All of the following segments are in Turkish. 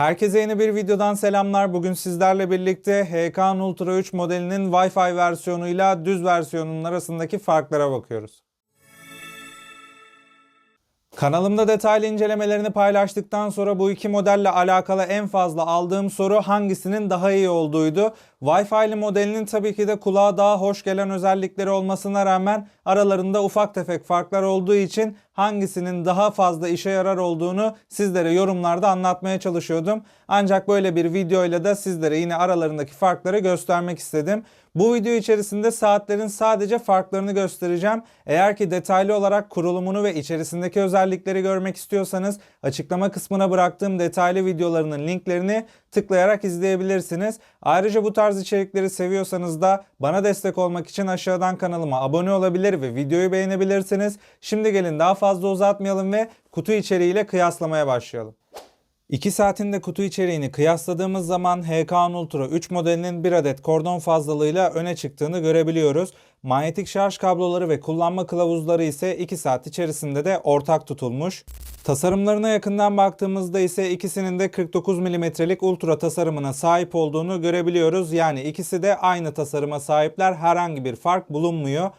Herkese yeni bir videodan selamlar. Bugün sizlerle birlikte HK Ultra 3 modelinin Wi-Fi versiyonuyla düz versiyonun arasındaki farklara bakıyoruz. Kanalımda detaylı incelemelerini paylaştıktan sonra bu iki modelle alakalı en fazla aldığım soru hangisinin daha iyi olduğuydu. Wi-Fi'li modelinin tabii ki de kulağa daha hoş gelen özellikleri olmasına rağmen aralarında ufak tefek farklar olduğu için hangisinin daha fazla işe yarar olduğunu sizlere yorumlarda anlatmaya çalışıyordum. Ancak böyle bir videoyla da sizlere yine aralarındaki farkları göstermek istedim. Bu video içerisinde saatlerin sadece farklarını göstereceğim. Eğer ki detaylı olarak kurulumunu ve içerisindeki özellikleri görmek istiyorsanız açıklama kısmına bıraktığım detaylı videolarının linklerini tıklayarak izleyebilirsiniz. Ayrıca bu tarz içerikleri seviyorsanız da bana destek olmak için aşağıdan kanalıma abone olabilir ve videoyu beğenebilirsiniz. Şimdi gelin daha fazla uzatmayalım ve kutu içeriğiyle kıyaslamaya başlayalım. 2 saatin de kutu içeriğini kıyasladığımız zaman HK Ultra 3 modelinin bir adet kordon fazlalığıyla öne çıktığını görebiliyoruz. Manyetik şarj kabloları ve kullanma kılavuzları ise 2 saat içerisinde de ortak tutulmuş. Tasarımlarına yakından baktığımızda ise ikisinin de 49 mm'lik ultra tasarımına sahip olduğunu görebiliyoruz. Yani ikisi de aynı tasarıma sahipler. Herhangi bir fark bulunmuyor.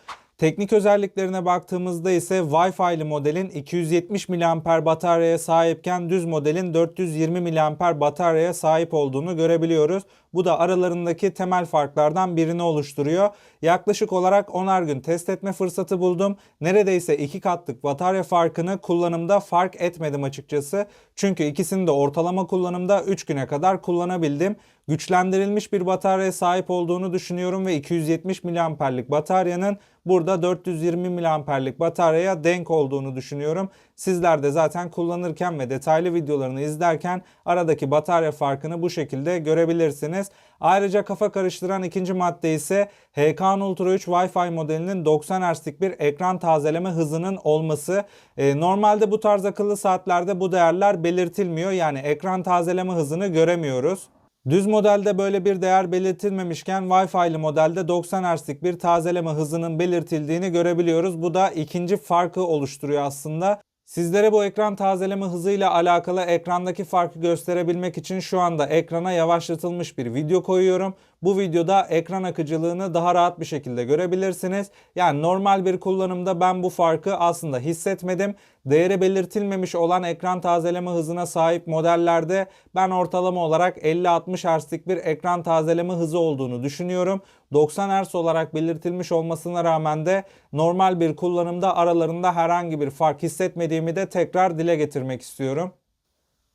Teknik özelliklerine baktığımızda ise Wi-Fi'li modelin 270 mAh bataryaya sahipken düz modelin 420 mAh bataryaya sahip olduğunu görebiliyoruz. Bu da aralarındaki temel farklardan birini oluşturuyor. Yaklaşık olarak 10'ar gün test etme fırsatı buldum. Neredeyse iki katlık batarya farkını kullanımda fark etmedim açıkçası. Çünkü ikisini de ortalama kullanımda 3 güne kadar kullanabildim. Güçlendirilmiş bir bataryaya sahip olduğunu düşünüyorum ve 270 mAh'lik bataryanın burada 420 mAh'lik bataryaya denk olduğunu düşünüyorum. Sizler de zaten kullanırken ve detaylı videolarını izlerken aradaki batarya farkını bu şekilde görebilirsiniz. Ayrıca kafa karıştıran ikinci madde ise HK Ultra 3 Wi-Fi modelinin 90 Hz'lik bir ekran tazeleme hızının olması. Ee, normalde bu tarz akıllı saatlerde bu değerler belirtilmiyor. Yani ekran tazeleme hızını göremiyoruz. Düz modelde böyle bir değer belirtilmemişken Wi-Fi'li modelde 90 Hz'lik bir tazeleme hızının belirtildiğini görebiliyoruz. Bu da ikinci farkı oluşturuyor aslında. Sizlere bu ekran tazeleme hızıyla alakalı ekrandaki farkı gösterebilmek için şu anda ekrana yavaşlatılmış bir video koyuyorum. Bu videoda ekran akıcılığını daha rahat bir şekilde görebilirsiniz. Yani normal bir kullanımda ben bu farkı aslında hissetmedim. Değeri belirtilmemiş olan ekran tazeleme hızına sahip modellerde ben ortalama olarak 50-60 Hz'lik bir ekran tazeleme hızı olduğunu düşünüyorum. 90 Hz olarak belirtilmiş olmasına rağmen de normal bir kullanımda aralarında herhangi bir fark hissetmediğimi de tekrar dile getirmek istiyorum.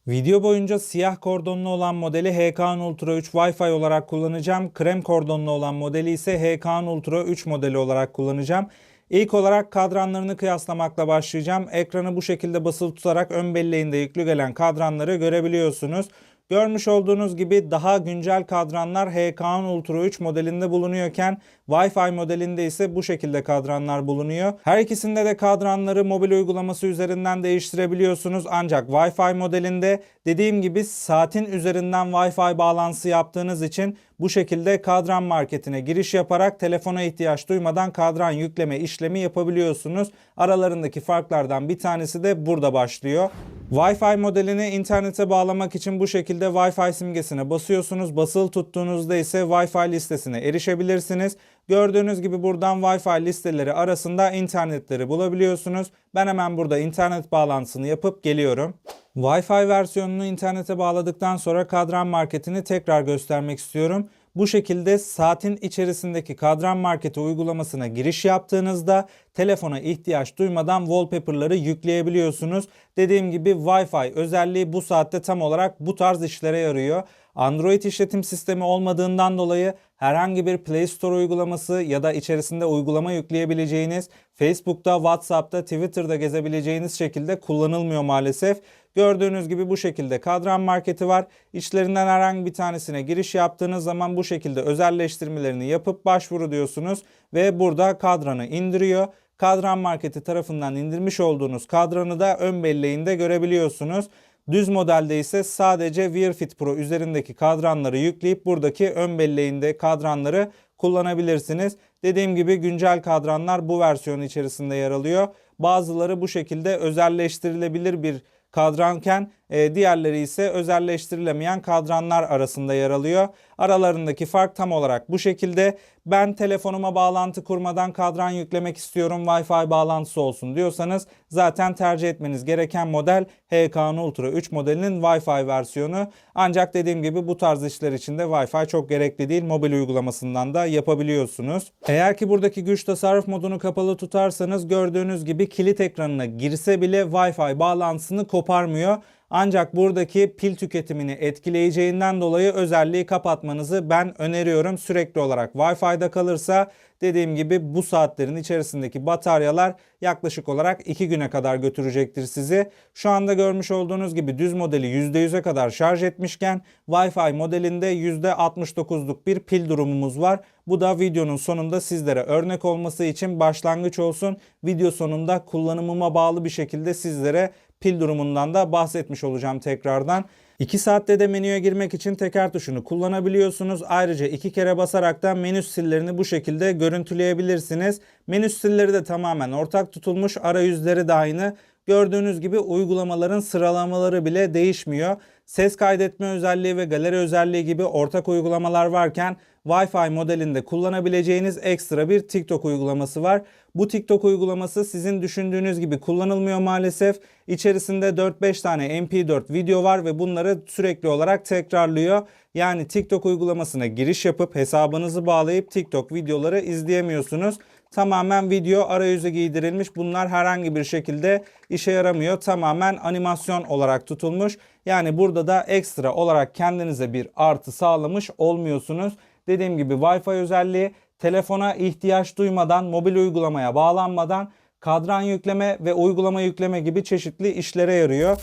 Video boyunca siyah kordonlu olan modeli HK Ultra 3 Wi-Fi olarak kullanacağım. Krem kordonlu olan modeli ise HK Ultra 3 modeli olarak kullanacağım. İlk olarak kadranlarını kıyaslamakla başlayacağım. Ekranı bu şekilde basılı tutarak ön belleğinde yüklü gelen kadranları görebiliyorsunuz. Görmüş olduğunuz gibi daha güncel kadranlar HK Ultra 3 modelinde bulunuyorken Wi-Fi modelinde ise bu şekilde kadranlar bulunuyor. Her ikisinde de kadranları mobil uygulaması üzerinden değiştirebiliyorsunuz. Ancak Wi-Fi modelinde dediğim gibi saatin üzerinden Wi-Fi bağlantısı yaptığınız için bu şekilde kadran marketine giriş yaparak telefona ihtiyaç duymadan kadran yükleme işlemi yapabiliyorsunuz. Aralarındaki farklardan bir tanesi de burada başlıyor. Wi-Fi modelini internete bağlamak için bu şekilde Wi-Fi simgesine basıyorsunuz. Basılı tuttuğunuzda ise Wi-Fi listesine erişebilirsiniz. Gördüğünüz gibi buradan Wi-Fi listeleri arasında internetleri bulabiliyorsunuz. Ben hemen burada internet bağlantısını yapıp geliyorum. Wi-Fi versiyonunu internete bağladıktan sonra kadran marketini tekrar göstermek istiyorum. Bu şekilde saatin içerisindeki kadran marketi uygulamasına giriş yaptığınızda telefona ihtiyaç duymadan wallpaper'ları yükleyebiliyorsunuz. Dediğim gibi Wi-Fi özelliği bu saatte tam olarak bu tarz işlere yarıyor. Android işletim sistemi olmadığından dolayı herhangi bir Play Store uygulaması ya da içerisinde uygulama yükleyebileceğiniz Facebook'ta, WhatsApp'ta, Twitter'da gezebileceğiniz şekilde kullanılmıyor maalesef. Gördüğünüz gibi bu şekilde kadran marketi var. İçlerinden herhangi bir tanesine giriş yaptığınız zaman bu şekilde özelleştirmelerini yapıp başvuru diyorsunuz ve burada kadranı indiriyor. Kadran marketi tarafından indirmiş olduğunuz kadranı da ön belleğinde görebiliyorsunuz. Düz modelde ise sadece Wear Fit Pro üzerindeki kadranları yükleyip buradaki ön belleğinde kadranları kullanabilirsiniz. Dediğim gibi güncel kadranlar bu versiyon içerisinde yer alıyor. Bazıları bu şekilde özelleştirilebilir bir kadranken e, diğerleri ise özelleştirilemeyen kadranlar arasında yer alıyor. Aralarındaki fark tam olarak bu şekilde. Ben telefonuma bağlantı kurmadan kadran yüklemek istiyorum Wi-Fi bağlantısı olsun diyorsanız zaten tercih etmeniz gereken model HKN Ultra 3 modelinin Wi-Fi versiyonu. Ancak dediğim gibi bu tarz işler için de Wi-Fi çok gerekli değil. Mobil uygulamasından da yapabiliyorsunuz. Eğer ki buradaki güç tasarruf modunu kapalı tutarsanız gördüğünüz gibi kilit ekranına girse bile Wi-Fi bağlantısını koparmıyor. Ancak buradaki pil tüketimini etkileyeceğinden dolayı özelliği kapatmanızı ben öneriyorum. Sürekli olarak Wi-Fi'de kalırsa dediğim gibi bu saatlerin içerisindeki bataryalar yaklaşık olarak 2 güne kadar götürecektir sizi. Şu anda görmüş olduğunuz gibi düz modeli %100'e kadar şarj etmişken Wi-Fi modelinde %69'luk bir pil durumumuz var. Bu da videonun sonunda sizlere örnek olması için başlangıç olsun. Video sonunda kullanımıma bağlı bir şekilde sizlere pil durumundan da bahsetmiş olacağım tekrardan. 2 saatte de menüye girmek için teker tuşunu kullanabiliyorsunuz. Ayrıca iki kere basarak da menü stillerini bu şekilde görüntüleyebilirsiniz. Menü stilleri de tamamen ortak tutulmuş. Arayüzleri de aynı. Gördüğünüz gibi uygulamaların sıralamaları bile değişmiyor. Ses kaydetme özelliği ve galeri özelliği gibi ortak uygulamalar varken Wi-Fi modelinde kullanabileceğiniz ekstra bir TikTok uygulaması var. Bu TikTok uygulaması sizin düşündüğünüz gibi kullanılmıyor maalesef. İçerisinde 4-5 tane MP4 video var ve bunları sürekli olarak tekrarlıyor. Yani TikTok uygulamasına giriş yapıp hesabınızı bağlayıp TikTok videoları izleyemiyorsunuz. Tamamen video arayüze giydirilmiş. Bunlar herhangi bir şekilde işe yaramıyor. Tamamen animasyon olarak tutulmuş. Yani burada da ekstra olarak kendinize bir artı sağlamış olmuyorsunuz. Dediğim gibi Wi-Fi özelliği telefona ihtiyaç duymadan, mobil uygulamaya bağlanmadan kadran yükleme ve uygulama yükleme gibi çeşitli işlere yarıyor.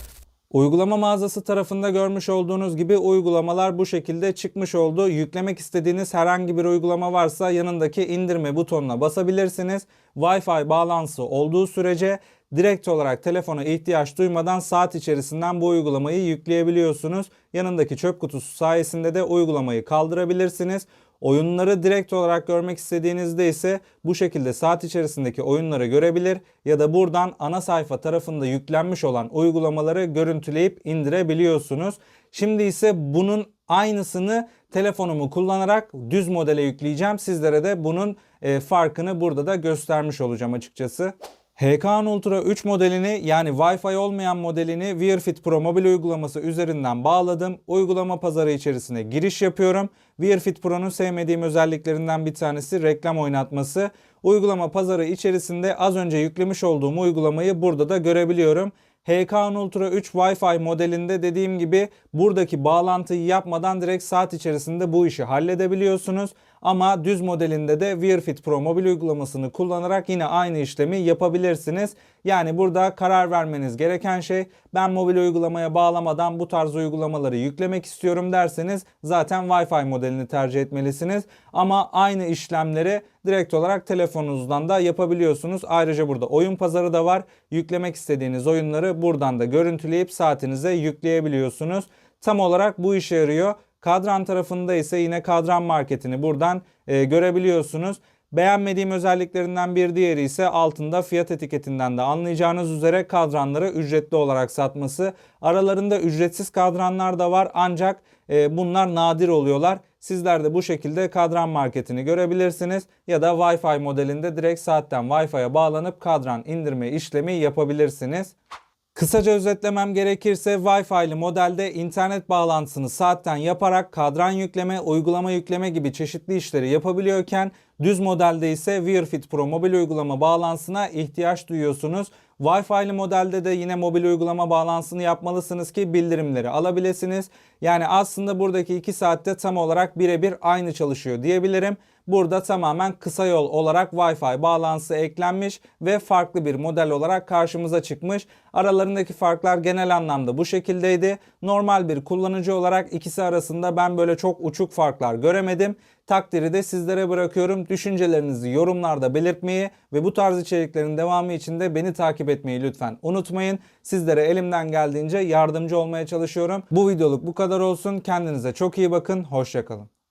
Uygulama mağazası tarafında görmüş olduğunuz gibi uygulamalar bu şekilde çıkmış oldu. Yüklemek istediğiniz herhangi bir uygulama varsa yanındaki indirme butonuna basabilirsiniz. Wi-Fi bağlantısı olduğu sürece direkt olarak telefona ihtiyaç duymadan saat içerisinden bu uygulamayı yükleyebiliyorsunuz. Yanındaki çöp kutusu sayesinde de uygulamayı kaldırabilirsiniz. Oyunları direkt olarak görmek istediğinizde ise bu şekilde saat içerisindeki oyunları görebilir ya da buradan ana sayfa tarafında yüklenmiş olan uygulamaları görüntüleyip indirebiliyorsunuz. Şimdi ise bunun aynısını telefonumu kullanarak düz modele yükleyeceğim. Sizlere de bunun e, farkını burada da göstermiş olacağım açıkçası. HKN Ultra 3 modelini yani Wi-Fi olmayan modelini Wear Fit Pro mobil uygulaması üzerinden bağladım. Uygulama pazarı içerisine giriş yapıyorum. Wear Fit Pro'nun sevmediğim özelliklerinden bir tanesi reklam oynatması. Uygulama pazarı içerisinde az önce yüklemiş olduğum uygulamayı burada da görebiliyorum. HKN Ultra 3 Wi-Fi modelinde dediğim gibi buradaki bağlantıyı yapmadan direkt saat içerisinde bu işi halledebiliyorsunuz. Ama düz modelinde de Wear Fit Pro mobil uygulamasını kullanarak yine aynı işlemi yapabilirsiniz. Yani burada karar vermeniz gereken şey ben mobil uygulamaya bağlamadan bu tarz uygulamaları yüklemek istiyorum derseniz zaten Wi-Fi modelini tercih etmelisiniz. Ama aynı işlemleri direkt olarak telefonunuzdan da yapabiliyorsunuz. Ayrıca burada oyun pazarı da var. Yüklemek istediğiniz oyunları buradan da görüntüleyip saatinize yükleyebiliyorsunuz. Tam olarak bu işe yarıyor. Kadran tarafında ise yine kadran marketini buradan e, görebiliyorsunuz. Beğenmediğim özelliklerinden bir diğeri ise altında fiyat etiketinden de anlayacağınız üzere kadranları ücretli olarak satması. Aralarında ücretsiz kadranlar da var ancak e, bunlar nadir oluyorlar. Sizler de bu şekilde kadran marketini görebilirsiniz ya da Wi-Fi modelinde direkt saatten Wi-Fi'ye bağlanıp kadran indirme işlemi yapabilirsiniz. Kısaca özetlemem gerekirse Wi-Fi'li modelde internet bağlantısını saatten yaparak kadran yükleme, uygulama yükleme gibi çeşitli işleri yapabiliyorken düz modelde ise Wear Fit Pro mobil uygulama bağlantısına ihtiyaç duyuyorsunuz. Wi-Fi'li modelde de yine mobil uygulama bağlantısını yapmalısınız ki bildirimleri alabilirsiniz. Yani aslında buradaki 2 saatte tam olarak birebir aynı çalışıyor diyebilirim. Burada tamamen kısa yol olarak Wi-Fi bağlantısı eklenmiş ve farklı bir model olarak karşımıza çıkmış. Aralarındaki farklar genel anlamda bu şekildeydi. Normal bir kullanıcı olarak ikisi arasında ben böyle çok uçuk farklar göremedim. Takdiri de sizlere bırakıyorum. Düşüncelerinizi yorumlarda belirtmeyi ve bu tarz içeriklerin devamı için de beni takip etmeyi lütfen unutmayın. Sizlere elimden geldiğince yardımcı olmaya çalışıyorum. Bu videoluk bu kadar olsun. Kendinize çok iyi bakın. Hoşçakalın.